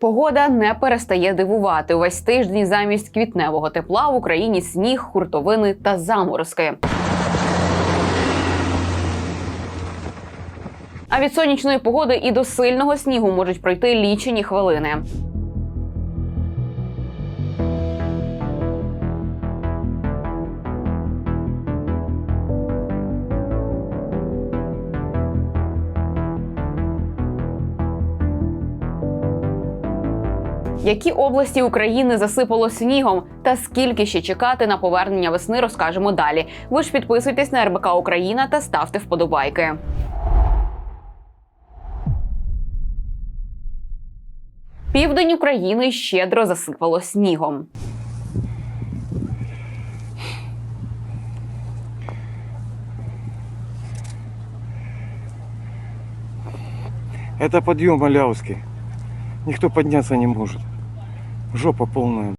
Погода не перестає дивувати. Увесь тиждень замість квітневого тепла в Україні сніг, хуртовини та заморозки. А від сонячної погоди і до сильного снігу можуть пройти лічені хвилини. Які області України засипало снігом, та скільки ще чекати на повернення весни, розкажемо далі. Ви ж підписуйтесь на РБК Україна та ставте вподобайки. Південь України щедро засипало снігом. Это подъем Малявский. Никто подняться не может. Жопа полная.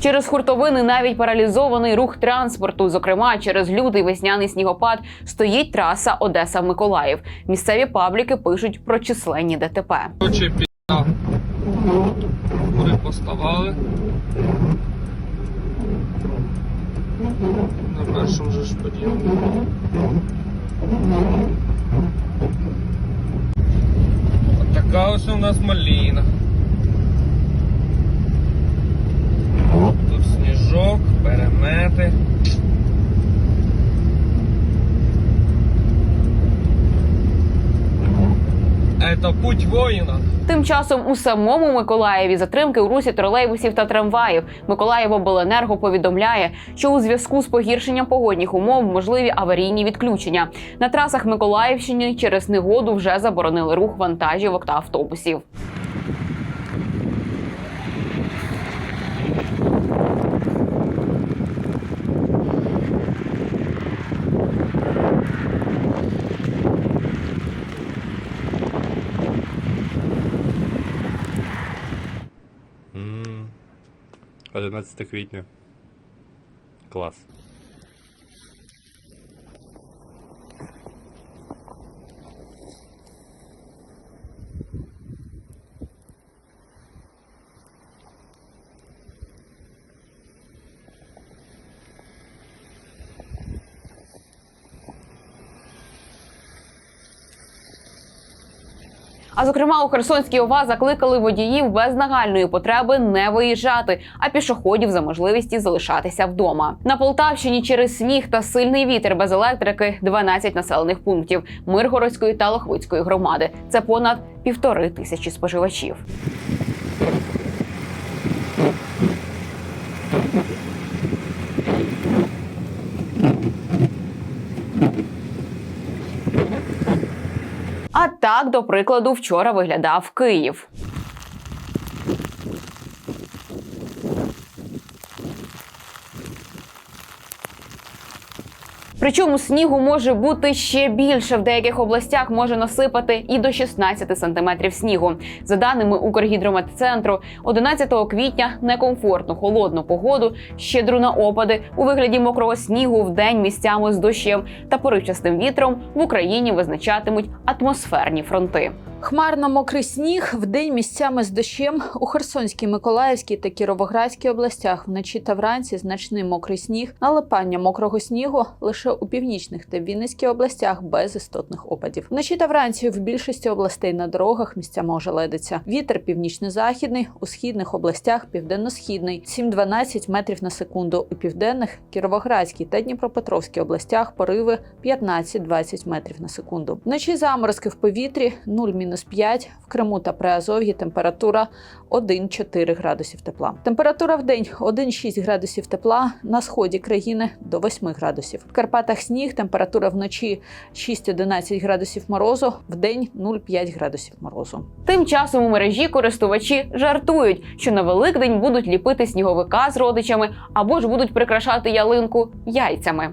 Через хуртовини навіть паралізований рух транспорту. Зокрема, через лютий весняний снігопад стоїть траса Одеса-Миколаїв. Місцеві пабліки пишуть про численні ДТП. Короче, пі***а. Кури поставали. На першому же ж подіяли. От така ось у нас маліна. Сніжок, перемети. Это путь воїна. Тим часом у самому Миколаєві затримки у русі тролейбусів та трамваїв. Миколаєвобленерго повідомляє, що у зв'язку з погіршенням погодних умов можливі аварійні відключення. На трасах Миколаївщини через негоду вже заборонили рух вантажівок та автобусів. 11 квітня. Клас. А зокрема, у Херсонській ОВА закликали водіїв без нагальної потреби не виїжджати, а пішоходів за можливості залишатися вдома. На Полтавщині через сніг та сильний вітер без електрики 12 населених пунктів Миргородської та Лохвицької громади. Це понад півтори тисячі споживачів. А так, до прикладу, вчора виглядав Київ. Причому снігу може бути ще більше. В деяких областях може насипати і до 16 сантиметрів снігу. За даними Укргідрометцентру, 11 квітня некомфортну холодну погоду, щедру на опади у вигляді мокрого снігу в день місцями з дощем та поривчастим вітром в Україні визначатимуть атмосферні фронти. Хмарно мокрий сніг вдень місцями з дощем у Херсонській, Миколаївській та Кіровоградській областях. Вночі та вранці значний мокрий сніг, налипання мокрого снігу лише у північних та Вінницькій областях без істотних опадів. Вночі та вранці в більшості областей на дорогах місцями ожеледиться. Вітер північно-західний, у східних областях південно-східний 7-12 метрів на секунду. У південних Кіровоградській та Дніпропетровській областях пориви 15-20 метрів на секунду. Вночі заморозки в повітрі 0-5, в Криму та Приазов'ї температура 1-4 градусів тепла. Температура в день 1-6 градусів тепла, на сході країни до 8 градусів. В Карпатах сніг, температура вночі 6-11 градусів морозу, в день 0,5 градусів морозу. Тим часом у мережі користувачі жартують, що на Великдень будуть ліпити сніговика з родичами або ж будуть прикрашати ялинку яйцями.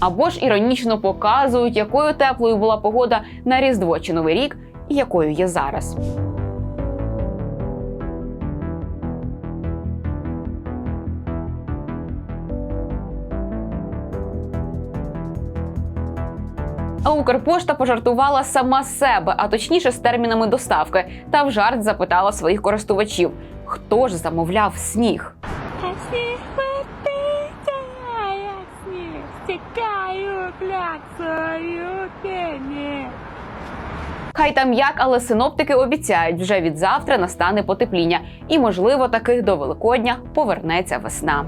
Або ж іронічно показують, якою теплою була погода на Різдво чи Новий рік, і якою є зараз. А Укрпошта пожартувала сама себе, а точніше з термінами доставки, та в жарт запитала своїх користувачів, хто ж замовляв сніг. Сніг летить, а я сніг кляксою пені. Хай там як, але синоптики обіцяють, вже від завтра настане потепління, і можливо таких до Великодня повернеться весна.